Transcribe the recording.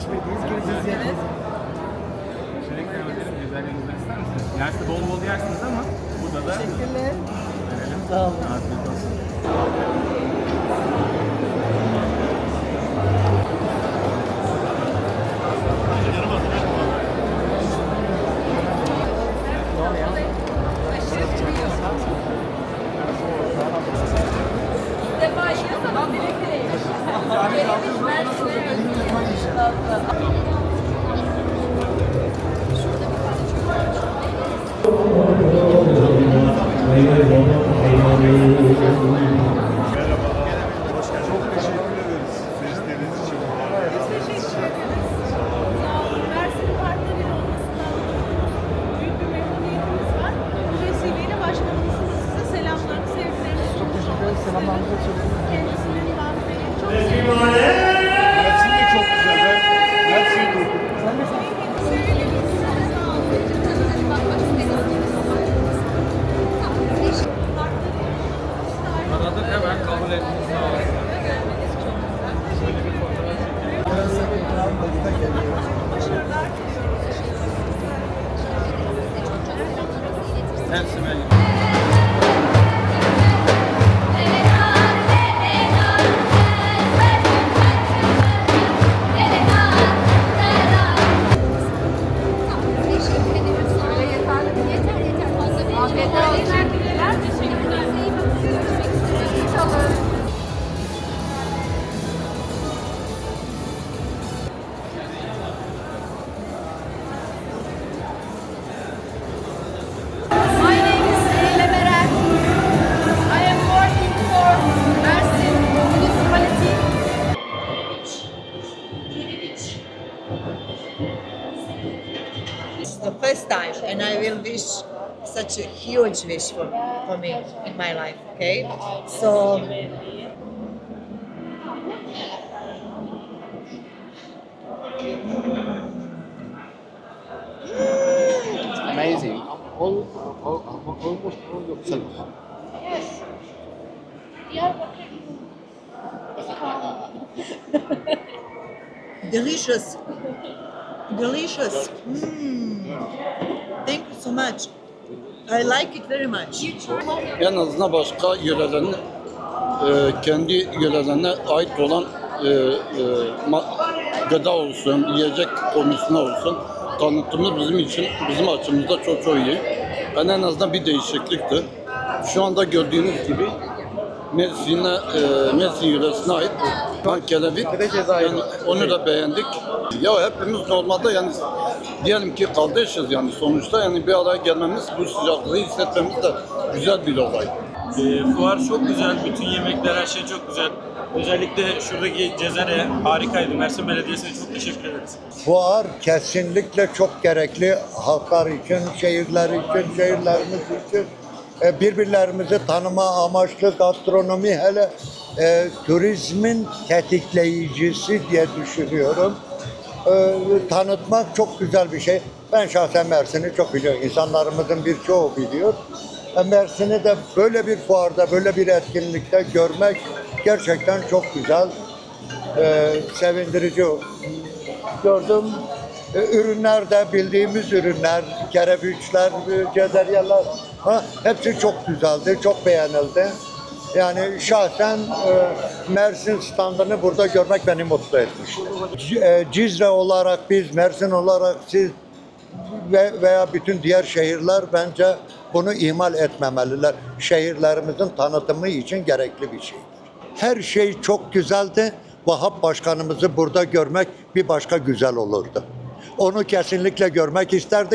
yerleşmediyiz. Gireceğiz yakın. Şöyle edelim. Güzelliğinizden ister misiniz? Yerse bol bol yersiniz ama burada da Teşekkürler. verelim. Sağ olun. Afiyet olsun. Çok sevdiğim. Mersin de çok güzel. Ben Mersin'i duydum. Aradık hemen kabul ettiniz. Sağ olun. Şöyle bir fotoğraf çekelim. Başarılar Hepsi benim. Yeter the first time, and I will wish such a huge wish for, for me in my life. Okay, so Amazing. All, all, all, almost all yourself. Yes. Delicious, delicious. Mm. Thank you so much. I like it very much. en azından başka yörelerin e, kendi yörelerine ait olan e, e, gıda olsun, yiyecek konusunda olsun tanıtımı bizim için, bizim açımızda çok çok iyi. Ben en azından bir değişiklikti. Şu anda gördüğünüz gibi Mersin'e, e, Mersin yöresine ait ben kelebek. Yani onu da beğendik. Ya hepimiz normalde yani diyelim ki kardeşiz yani sonuçta yani bir araya gelmemiz, bu sıcaklığı hissetmemiz de güzel bir olay. Ee, fuar çok güzel, bütün yemekler, her şey çok güzel. Özellikle şuradaki cezere harikaydı. Mersin Belediyesi'ne çok teşekkür ederiz. Fuar kesinlikle çok gerekli halklar için, şehirler için, şehirlerimiz için. E, Birbirlerimizi tanıma amaçlı gastronomi hele e, turizmin tetikleyicisi diye düşünüyorum. E, tanıtmak çok güzel bir şey. Ben şahsen Mersin'i çok biliyorum. İnsanlarımızın birçoğu biliyor. E, Mersin'i de böyle bir fuarda, böyle bir etkinlikte görmek gerçekten çok güzel. E, sevindirici gördüm. E, Ürünler de bildiğimiz ürünler, kerebiçler, e, cezeryeler ha, hepsi çok güzeldi, çok beğenildi. Yani şahsen e, Mersin standını burada görmek beni mutlu etmiş. C- e, Cizre olarak biz, Mersin olarak siz ve veya bütün diğer şehirler bence bunu ihmal etmemeliler. Şehirlerimizin tanıtımı için gerekli bir şeydir. Her şey çok güzeldi. Vahap Başkanımızı burada görmek bir başka güzel olurdu. Onu kesinlikle görmek isterdik.